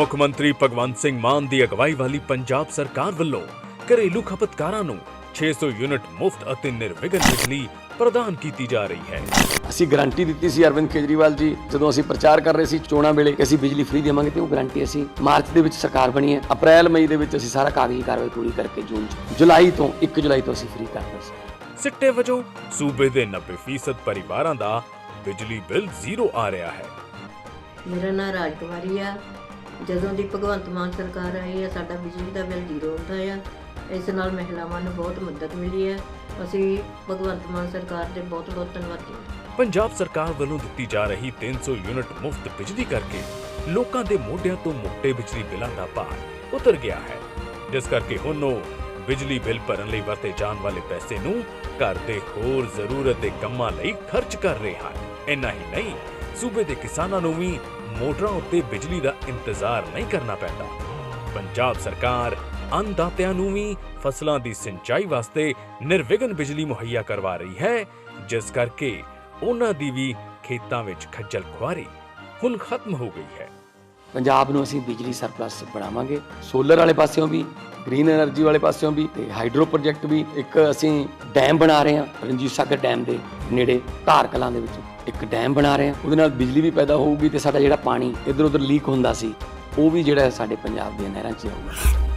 ਮੁੱਖ ਮੰਤਰੀ ਭਗਵੰਤ ਸਿੰਘ ਮਾਨ ਦੀ ਅਗਵਾਈ ਵਾਲੀ ਪੰਜਾਬ ਸਰਕਾਰ ਵੱਲੋਂ ਘਰੇਲੂ ਖਪਤਕਾਰਾਂ ਨੂੰ 600 ਯੂਨਿਟ ਮੁਫਤ ਅਤੇ ਨਿਰਵਿਘਨ ਬਿਜਲੀ ਪ੍ਰਦਾਨ ਕੀਤੀ ਜਾ ਰਹੀ ਹੈ। ਅਸੀਂ ਗਾਰੰਟੀ ਦਿੱਤੀ ਸੀ ਅਰਵਿੰਦ ਕੇਜਰੀਵਾਲ ਜੀ ਜਦੋਂ ਅਸੀਂ ਪ੍ਰਚਾਰ ਕਰ ਰਹੇ ਸੀ ਚੋਣਾਂ ਵੇਲੇ ਕਿ ਅਸੀਂ ਬਿਜਲੀ ਫ੍ਰੀ ਦੇਵਾਂਗੇ ਤੇ ਉਹ ਗਾਰੰਟੀ ਅਸੀਂ ਮਾਰਚ ਦੇ ਵਿੱਚ ਸਰਕਾਰ ਬਣੀ ਹੈ। ਅਪ੍ਰੈਲ ਮਈ ਦੇ ਵਿੱਚ ਅਸੀਂ ਸਾਰਾ ਕਾਗਜ਼ੀ ਕਾਰਵਾਈ ਪੂਰੀ ਕਰਕੇ ਜੂਨ ਚ ਜੁਲਾਈ ਤੋਂ 1 ਜੁਲਾਈ ਤੋਂ ਅਸੀਂ ਫ੍ਰੀ ਕਰਨਾ ਸੀ। ਸਿੱਟੇ ਵਜੋਂ ਸੂਬੇ ਦੇ 90% ਪਰਿਵਾਰਾਂ ਦਾ ਬਿਜਲੀ ਬਿੱਲ ਜ਼ੀਰੋ ਆ ਰਿਹਾ ਹੈ। ਮੇਰਾ ਨਾਮ ਰਾਜਕੁਮਾਰੀ ਆ ਜਦੋਂ ਦੀ ਭਗਵੰਤ ਮਾਨ ਸਰਕਾਰ ਆਈ ਹੈ, ਸਾਡਾ ਬਿਜਲੀ ਦਾ ਬਿੱਲ ਜ਼ੀਰੋ ਹੁੰਦਾ ਆ। ਇਸ ਨਾਲ ਮਹਿਲਾਵਾਂ ਨੂੰ ਬਹੁਤ ਮਦਦ ਮਿਲੀ ਹੈ। ਅਸੀਂ ਭਗਵੰਤ ਮਾਨ ਸਰਕਾਰ ਦੇ ਬਹੁਤ ਬਹੁਤ ਧੰਨਵਾਦੀ ਹਾਂ। ਪੰਜਾਬ ਸਰਕਾਰ ਵੱਲੋਂ ਦਿੱਤੀ ਜਾ ਰਹੀ 300 ਯੂਨਿਟ ਮੁਫਤ ਬਿਜਲੀ ਕਰਕੇ ਲੋਕਾਂ ਦੇ ਮੋਢਿਆਂ ਤੋਂ ਮੋਟੇ ਬਿਜਲੀ ਬਿੱਲਾਂ ਦਾ ਭਾਰ ਉਤਰ ਗਿਆ ਹੈ। ਜਿਸ ਕਰਕੇ ਹੁਣ ਉਹ ਬਿਜਲੀ ਬਿੱਲ ਭਰਨ ਲਈ ਵਰਤੇ ਜਾਣ ਵਾਲੇ ਪੈਸੇ ਨੂੰ ਘਰ ਦੇ ਹੋਰ ਜ਼ਰੂਰਤ ਦੇ ਕੰਮਾਂ ਲਈ ਖਰਚ ਕਰ ਰਹੇ ਹਨ। ਇੰਨਾ ਹੀ ਨਹੀਂ, ਸੂਬੇ ਦੇ ਕਿਸਾਨਾਂ ਨੂੰ ਵੀ ਮੋਟਰਾਂ ਉੱਤੇ ਬਿਜਲੀ ਦਾ ਇੰਤਜ਼ਾਰ ਨਹੀਂ ਕਰਨਾ ਪੈਂਦਾ। ਪੰਜਾਬ ਸਰਕਾਰ ਅੰਦਾਤਿਆਂ ਨੂੰ ਵੀ ਫਸਲਾਂ ਦੀ ਸਿੰਚਾਈ ਵਾਸਤੇ ਨਿਰਵਿਘਨ ਬਿਜਲੀ ਮੁਹੱਈਆ ਕਰਵਾ ਰਹੀ ਹੈ, ਜਿਸ ਕਰਕੇ ਉਹਨਾਂ ਦੀ ਵੀ ਖੇਤਾਂ ਵਿੱਚ ਖੱਜਲ ਖੁਆਰੀ ਹੁਣ ਖਤਮ ਹੋ ਗਈ ਹੈ। ਪੰਜਾਬ ਨੂੰ ਅਸੀਂ ਬਿਜਲੀ ਸਰਪਲਸ ਬਣਾਵਾਂਗੇ। ਸੋਲਰ ਵਾਲੇ ਪਾਸਿਓਂ ਵੀ, ਗ੍ਰੀਨ એનર્ਜੀ ਵਾਲੇ ਪਾਸਿਓਂ ਵੀ ਤੇ ਹਾਈਡਰੋ ਪ੍ਰੋਜੈਕਟ ਵੀ ਇੱਕ ਅਸੀਂ ਡੈਮ ਬਣਾ ਰਹੇ ਹਾਂ, ਰਣਜੀਤ ਸਾਗਰ ਡੈਮ ਦੇ ਨੇੜੇ ਧਾਰਕਲਾਂ ਦੇ ਵਿੱਚ। ਇੱਕ ਡੈਮ ਬਣਾ ਰਹੇ ਹਾਂ। ਉਹਦੇ ਨਾਲ ਬਿਜਲੀ ਵੀ ਪੈਦਾ ਹੋਊਗੀ ਤੇ ਸਾਡਾ ਜਿਹੜਾ ਪਾਣੀ ਇੱਧਰ ਉੱਧਰ ਲੀਕ ਹੁੰਦਾ ਸੀ, ਉਹ ਵੀ ਜਿਹੜਾ ਸਾਡੇ ਪੰਜਾਬ ਦੀਆਂ ਨਹਿਰਾਂ 'ਚ ਆਊਗਾ।